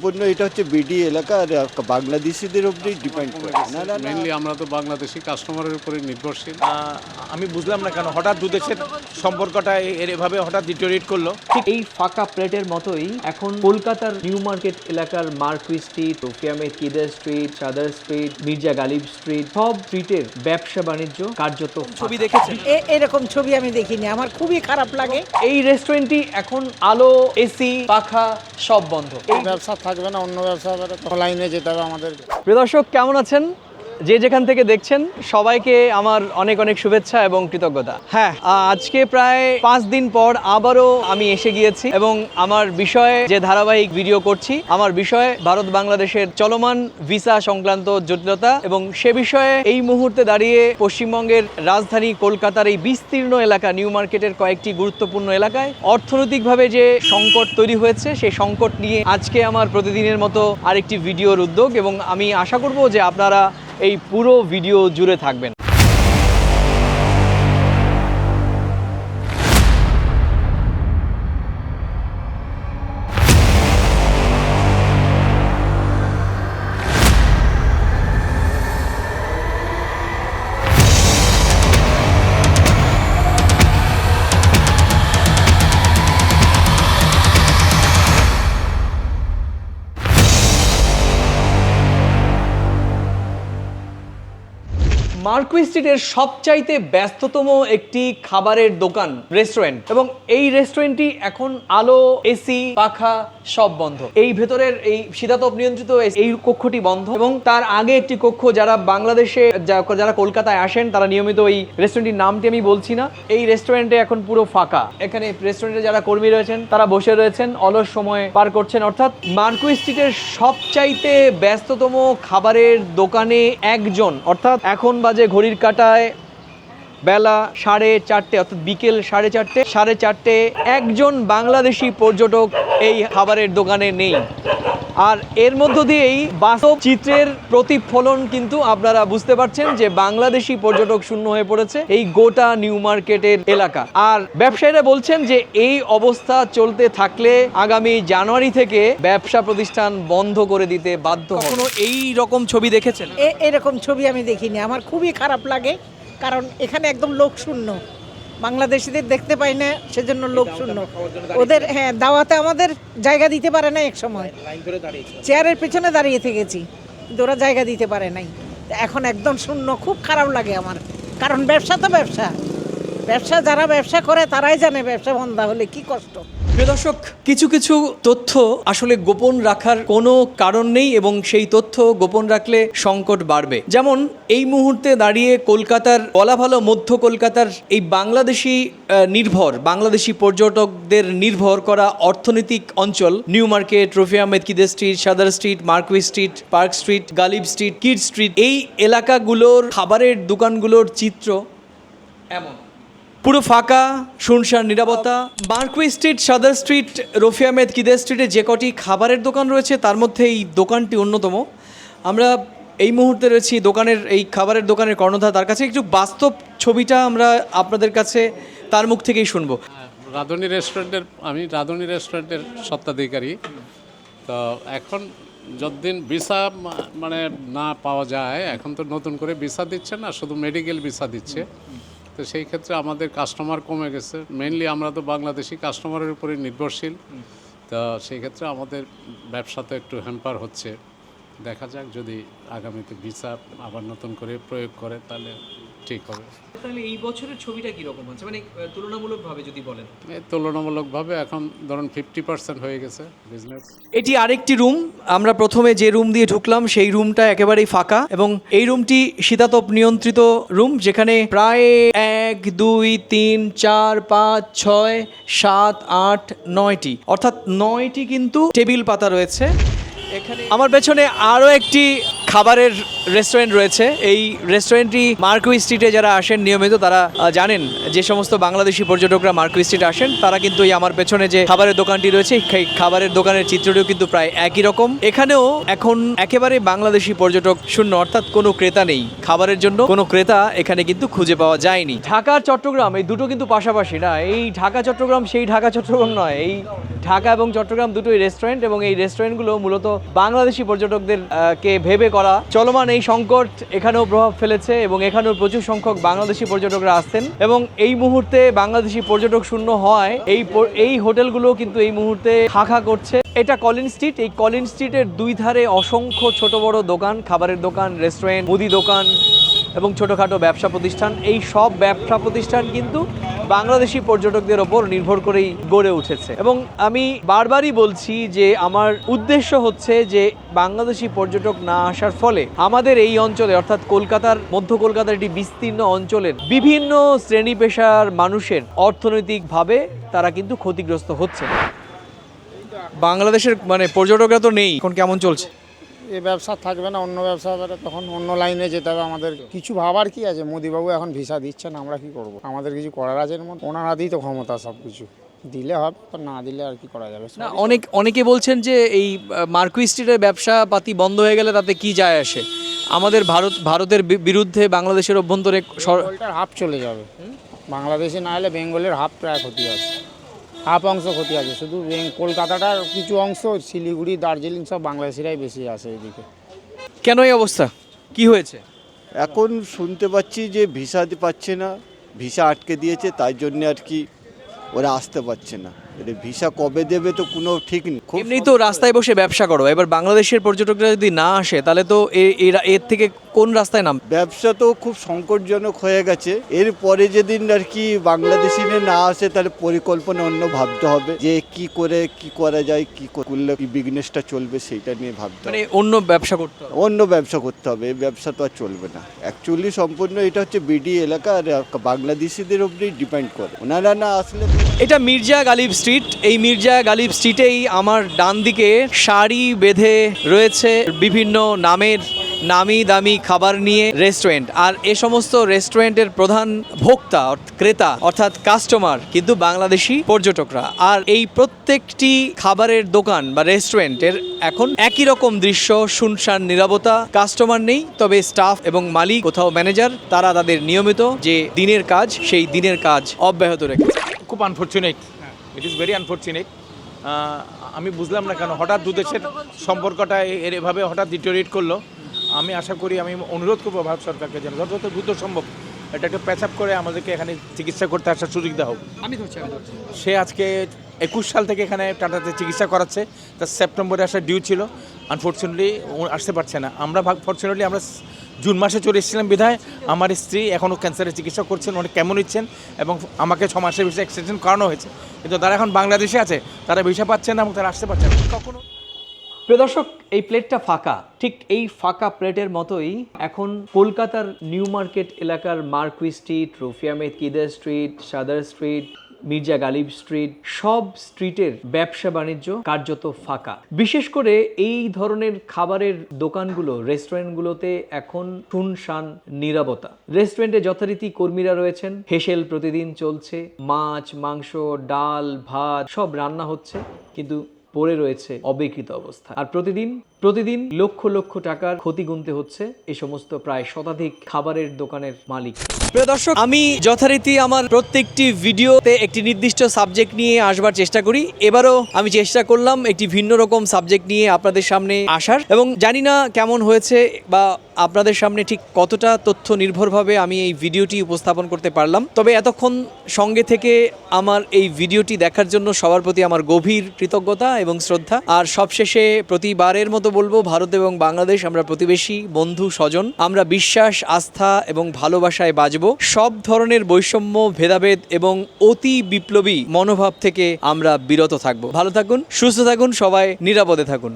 সম্পূর্ণ এটা হচ্ছে বিডি এলাকা আর বাংলাদেশিদের উপরেই ডিপেন্ড করে। না না মেনলি আমরা তো বাংলাদেশি কাস্টমারের উপরে নির্ভরশীল। আমি বুঝলাম না কেন হঠাৎ দু দেশের সম্পর্কটা এভাবে হঠাৎ ডিটোরিয়েট করল। ঠিক এই ফাঁকা প্লেটের মতোই এখন কলকাতার নিউ মার্কেট এলাকার মার্কুই স্ট্রিট রফিয়ামে কিদার Street Sudder Street Mirza Ghalib Street সব স্ট্রিটের ব্যবসা বাণিজ্য কার্যত ছবি দেখেছেন? এ- এরকম ছবি আমি দেখিনি। আমার খুবই খারাপ লাগে। এই রেস্টুরেন্টটি এখন আলো এসি পাখা সব বন্ধ। এই ব্যবসা থাকবে না অন্য ব্যবসা লাইনে যেতে হবে আমাদের প্রিয় দর্শক কেমন আছেন? যে যেখান থেকে দেখছেন, সবাইকে আমার অনেক অনেক শুভেচ্ছা এবং কৃতজ্ঞতা। হ্যাঁ আজকে প্রায় পাঁচ দিন পর আবারও আমি এসে গিয়েছি এবং আমার বিষয়ে যে ধারাবাহিক ভিডিও করছি, আমার বিষয়ে ভারত বাংলাদেশের চলমান ভিসা সংক্রান্ত জটিলতা এবং সে বিষয়ে এই মুহূর্তে দাঁড়িয়ে পশ্চিমবঙ্গের রাজধানী কলকাতার এই বিস্তীর্ণ এলাকা, নিউ মার্কেটের কয়েকটি গুরুত্বপূর্ণ এলাকায় অর্থনৈতিকভাবে যে সংকট তৈরি হয়েছে সেই সংকট নিয়ে আজকে আমার প্রতিদিনের মতো আরেকটি ভিডিওর উদ্যোগ এবং আমি আশা করব যে আপনারা এই পুরো ভিডিও জুড়ে থাকবেন। মার্কুই স্ট্রিটের সবচাইতে ব্যস্ততম একটি খাবারের দোকান, রেস্টুরেন্ট। এবং এই রেস্টুরেন্টটি এখন আলো, এসি, পাখা সব বন্ধ। এই ভেতরের এই শীতাতপ নিয়ন্ত্রিত এই কক্ষটি বন্ধ। এবং তার আগে একটি কক্ষ যারা বাংলাদেশে যারা কলকাতায় আসেন, তারা নিয়মিত এই রেস্টুরেন্টটির নামটি আমি বলছি না। এই রেস্টুরেন্টে এখন পুরো ফাঁকা। এখানে রেস্টুরেন্টে যারা কর্মী রয়েছেন, তারা বসে রয়েছেন, অলস সময় পার করছেন। অর্থাৎ মার্কুই স্ট্রিটের সবচাইতে ব্যস্ততম খাবারের দোকানে একজন। অর্থাৎ এখন বাজে ঘড়ির কাটায় বেলা সাড়ে চারটে অর্থাৎ বিকেল সাড়ে চারটে সাড়ে চারটে একজন বাংলাদেশি পর্যটক এই খাবারের দোকানে নেই। আর এর মধ্য দিয়েই বাস্তব চিত্রের প্রতিফলন কিন্তু আপনারা বুঝতে পারছেন যে বাংলাদেশি পর্যটক শূন্য হয়ে পড়েছে এই গোটা নিউ মার্কেটের এলাকা। আর ব্যবসায়ীরা বলছেন যে এই অবস্থা চলতে থাকলে আগামী জানুয়ারি থেকে ব্যবসা প্রতিষ্ঠান বন্ধ করে দিতে বাধ্য কখনো এই রকম ছবি দেখেছেন? এ- এরকম ছবি আমি দেখিনি। আমার খুবই খারাপ লাগে কারণ এখানে একদম লোক শূন্য। বাংলাদেশিদের দেখতে পাই না সেজন্য লোক শূন্য। ওদের হ্যাঁ দাওয়াতে আমাদের জায়গা দিতে পারে না এক সময়। চেয়ারের পেছনে দাঁড়িয়ে থেকেছি কিন্তু ওরা জায়গা দিতে পারে নাই। এখন একদম শূন্য খুব খারাপ লাগে আমার। কারণ ব্যবসা তো ব্যবসা। ব্যবসা যারা ব্যবসা করে তারাই জানে ব্যবসা বন্ধা হলে কি কষ্ট। দর্শক, কিছু কিছু তথ্য আসলে গোপন রাখার কোনো কারণ নেই এবং সেই তথ্য গোপন রাখলে সংকট বাড়বে। যেমন, এই মুহূর্তে দাঁড়িয়ে কলকাতার বলা ভালো মধ্য কলকাতার এই বাংলাদেশি নির্ভর, বাংলাদেশি পর্যটকদের নির্ভর করা অর্থনৈতিক অঞ্চল, New Market Rafi Ahmed Street, Sudder Street Marquis Street, Park Street, Ghalib Street, Kyd Street, এই এলাকাগুলোর খাবারের দোকানগুলোর চিত্র এমন। পুরো ফাঁকা, শুনশান, নিরাপত্তা। Marquis Street, Sudder Street Rafi Ahmed কিদে স্ট্রিটে যে কটি খাবারের দোকান রয়েছে, তার মধ্যে এই দোকানটি অন্যতম। আমরা এই মুহূর্তে রয়েছি দোকানের, এই খাবারের দোকানের কর্ণধার। তার কাছে একটু বাস্তব ছবিটা আমরা আপনাদের কাছে তার মুখ থেকেই শুনব। রাঁধুনি রেস্টুরেন্টের, আমি রাঁধুনি রেস্টুরেন্টের স্বত্বাধিকারী। তো এখন যতদিন ভিসা মানে না পাওয়া যায়, এখন তো নতুন করে ভিসা দিচ্ছে না, শুধু মেডিকেল ভিসা দিচ্ছে। তো সেই ক্ষেত্রে আমাদের কাস্টমার কমে গেছে। মেনলি আমরা তো বাংলাদেশি কাস্টমারের উপরে নির্ভরশীল। তা সেই ক্ষেত্রে আমাদের ব্যবসা তো একটু হ্যাম্পার হচ্ছে। দেখা যাক যদি আগামীতে ভিসা আবার নতুন করে প্রয়োগ করে তাহলে ঠিক হবে। তাহলে এই বছরের ছবিটা কীরকম হচ্ছে? মানে তুলনামূলকভাবে যদি বলেন। তুলনামূলকভাবে এখন ধরুন ফিফটি পার্সেন্ট হয়ে গেছে বিজনেস এটি আরেকটি রুম। আমরা প্রথমে যে রুম দিয়ে ঢুকলাম সেই রুমটা একেবারেই ফাঁকা এবং এই রুমটি শীতাতপ নিয়ন্ত্রিত রুম যেখানে প্রায় এক দুই তিন চার পাঁচ ছয় সাত আট নয়টি। অর্থাৎ নয়টি কিন্তু টেবিল পাতা রয়েছে। এখানে আমার পেছনে আরও একটি খাবারের রেস্টুরেন্ট রয়েছে। এই রেস্টুরেন্টটি মার্কুই স্ট্রিটে যারা আসেন, নিয়মিত তারা জানেন যে সমস্ত বাংলাদেশি পর্যটকরা মার্কুই স্ট্রিটে আসেন। তারা কিন্তু এই আমার পেছনে যে খাবারের দোকানটি রয়েছে, এই খাবারের দোকানের চিত্রটিও কিন্তু প্রায় একই রকম। এখানেও এখন একেবারে বাংলাদেশি পর্যটক শূন্য, অর্থাৎ কোনো ক্রেতা নেই খাবারের জন্য। কোনো ক্রেতা এখানে কিন্তু খুঁজে পাওয়া যায়নি। ঢাকা, চট্টগ্রাম, এই দুটো কিন্তু পাশাপাশি না। এই ঢাকা, চট্টগ্রাম, সেই ঢাকা, চট্টগ্রাম নয়। এই ঢাকা এবং চট্টগ্রাম দুটোই রেস্টুরেন্ট এবং এই রেস্টুরেন্টগুলো মূলত বাংলাদেশি পর্যটকদের কে ভেবে করা। চলমান এই সংকট এখানেও প্রভাব ফেলেছে এবং এখানেও প্রচুর সংখ্যক বাংলাদেশি পর্যটকরা আসতেন এবং এই মুহূর্তে বাংলাদেশি পর্যটক শূন্য হয় এই এই হোটেলগুলো কিন্তু এই মুহূর্তে খাখা করছে। এটা কলিন স্ট্রিট। এই কলিন স্ট্রিটের দুই ধারে অসংখ্য ছোট বড় দোকান, খাবারের দোকান, রেস্টুরেন্ট, মুদি দোকান এবং ছোটোখাটো ব্যবসা প্রতিষ্ঠান। এই সব ব্যবসা প্রতিষ্ঠান কিন্তু বাংলাদেশি পর্যটকদের ওপর নির্ভর করেই গড়ে উঠেছে। এবং আমি বারবারই বলছি যে আমার উদ্দেশ্য হচ্ছে যে বাংলাদেশি পর্যটক না আসার ফলে আমাদের এই অঞ্চলে, অর্থাৎ কলকাতার, মধ্য কলকাতার একটি বিস্তীর্ণ অঞ্চলের বিভিন্ন শ্রেণি পেশার মানুষের অর্থনৈতিকভাবে তারা কিন্তু ক্ষতিগ্রস্ত হচ্ছে। বাংলাদেশের মানে পর্যটকরা তো নেই, এখন কেমন চলছে? এই ব্যবসা থাকবে না অন্য ব্যবসা তখন অন্য লাইনে যেতে হবে আমাদের। কিছু ভাবার কি আছে? মোদিবাবু এখন ভিসা দিচ্ছেন আমরা কি করব? আমাদের কিছু করার আছে এর মধ্যে? ওনার হাতেই তো ক্ষমতা সব কিছু। দিলে হবে আর না দিলে আর কি করা যাবে? না অনেক অনেকে বলছেন যে এই মার্কুই স্ট্রিটের ব্যবসা পাতি বন্ধ হয়ে গেলে তাতে কি যায় আসে? আমাদের ভারত ভারতের বিরুদ্ধে বাংলাদেশের অভ্যন্তরে হাফ চলে যাবে। বাংলাদেশে না এলে বেঙ্গলের হাফ প্রায় ক্ষতি আছে। হাফ অংশ ক্ষতি আছে। শুধু কলকাতাটার কিছু অংশ শিলিগুড়ি দার্জিলিং সব বাংলাদেশিরাই বেশি আছে এদিকে। কেন এই অবস্থা? কি হয়েছে? এখন শুনতে পাচ্ছি যে ভিসা পাচ্ছে না ভিসা আটকে দিয়েছে তাই জন্য আর কি ওরা আসতে পারছে না। ভিসা কবে দেবে তো কোনো ঠিক নেই। এমনি তো রাস্তায় বসে ব্যবসা করো। এবার বাংলাদেশের পর্যটকরা যদি না আসে তাহলে তো এরা এর থেকে কোন রাস্তায় নাম ব্যবসা তো খুব সংকটজনক হয়ে গেছে। এরপরে যেদিন আর কি বাংলাদেশিনে না আসে তাহলে পরিকল্পনা অন্য ভাবতে হবে যে কি করে কি করা যায় কি করলে কি বিজনেসটা চলবে সেইটা নিয়ে ভাবতে মানে হবে। অন্য ব্যবসা করতে হবে। অন্য ব্যবসা করতে হবে। এই ব্যবসা তো আর চলবে না। অ্যাকচুয়ালি সম্পূর্ণ এটা হচ্ছে বিডি এলাকা আর বাংলাদেশিদের উপরেই ডিপেন্ড করে। ওনারা না আসলে এটা মির্জা গালিব স্ট্রিট এই মির্জা গালিব স্ট্রিটেই আমার ডান দিকে শাড়ি বেঁধে রয়েছে বিভিন্ন নামের নামি দামি খাবার নিয়ে রেস্টুরেন্ট। আর এ সমস্ত রেস্টুরেন্টের প্রধান ভোক্তা ক্রেতা, অর্থাৎ কাস্টমার কিন্তু বাংলাদেশি পর্যটকরা। আর এই প্রত্যেকটি খাবারের দোকান বা রেস্টুরেন্টের এখন একই রকম দৃশ্য, শুনশান নিরাপত্তা কাস্টমার নেই, তবে স্টাফ এবং মালিক, কোথাও ম্যানেজার তারা তাদের নিয়মিত যে দিনের কাজ, সেই দিনের কাজ অব্যাহত রেখেছে। খুব unfortunate it is very unfortunate আমি বুঝলাম না কেন হঠাৎ দু দেশের সম্পর্কটা এর এভাবে হঠাৎ ডিটোরিয়েট করল। আমি আশা করি আমি অনুরোধ করব ভারত সরকারকে যেন যত দ্রুত সম্ভব এটাকে প্যাচ আপ করে আমাদেরকে এখানে চিকিৎসা করতে আসার সুযোগ দেওয়া হোক। সে আজকে একুশ সাল থেকে এখানে টাটাতে চিকিৎসা করাচ্ছে। তার সেপ্টেম্বরে আসার ডিউ ছিল। আনফর্চুনেটলি আসতে পারছে না। আমরা ফর্চুনেটলি আমরা জুন মাসে চলে এসেছিলাম বিধায়। আমার স্ত্রী এখনও ক্যান্সারের চিকিৎসা করছেন অনেক কেমন নিচ্ছেন এবং আমাকে ছ মাসের ভিসা এক্সটেনশন করানো হয়েছে। কিন্তু তারা এখন বাংলাদেশে আছে, তারা ভিসা পাচ্ছে না এবং তারা আসতে পারছে না। কখনো? প্রিয় দর্শক, এই প্লেটটা ফাঁকা। ঠিক এই ফাঁকা প্লেটের মতোই এখন কলকাতার নিউ মার্কেট এলাকার মার্কুই স্ট্রিট, রুফিয়া মেদকিদা Street, Sudder Street Mirza Ghalib Street, সব স্ট্রিটের ব্যবসা বাণিজ্য কার্যত ফাঁকা। বিশেষ করে এই ধরনের খাবারের দোকানগুলো, রেস্টুরেন্টগুলোতে এখন শুনশান নিরাপত্তা রেস্টুরেন্টে যথারীতি কর্মীরা রয়েছেন, হেসেল প্রতিদিন চলছে, মাছ, মাংস, ডাল, ভাত, সব রান্না হচ্ছে, কিন্তু পড়ে রয়েছে অবিকৃত অবস্থা। আর প্রতিদিন প্রতিদিন লক্ষ লক্ষ টাকার ক্ষতি গুনতে হচ্ছে এই সমস্ত প্রায় শতাধিক খাবারের দোকানের মালিক। প্রিয় দর্শক, আমি যথারীতি আমার প্রত্যেকটি ভিডিওতে একটি নির্দিষ্ট সাবজেক্ট নিয়ে আসবার চেষ্টা করি। এবারও আমি চেষ্টা করলাম একটি ভিন্ন রকম সাবজেক্ট নিয়ে আপনাদের সামনে আসার এবং জানি না কেমন হয়েছে বা আপনাদের সামনে ঠিক কতটা তথ্য নির্ভরভাবে আমি এই ভিডিওটি উপস্থাপন করতে পারলাম। তবে এতক্ষণ সঙ্গে থেকে আমার এই ভিডিওটি দেখার জন্য সবার প্রতি আমার গভীর কৃতজ্ঞতা এবং শ্রদ্ধা। আর সবশেষে প্রতিবারের মতো বলব, ভারত এবং বাংলাদেশ, আমরা প্রতিবেশী, বন্ধু, স্বজন, আমরা বিশ্বাস, আস্থা এবং ভালোবাসায় বাঁচব সব ধরনের বৈষম্য, ভেদাভেদ এবং অতি বিপ্লবী মনোভাব থেকে আমরা বিরত থাকব। ভালো থাকুন, সুস্থ থাকুন, সবাই নিরাপদে থাকুন।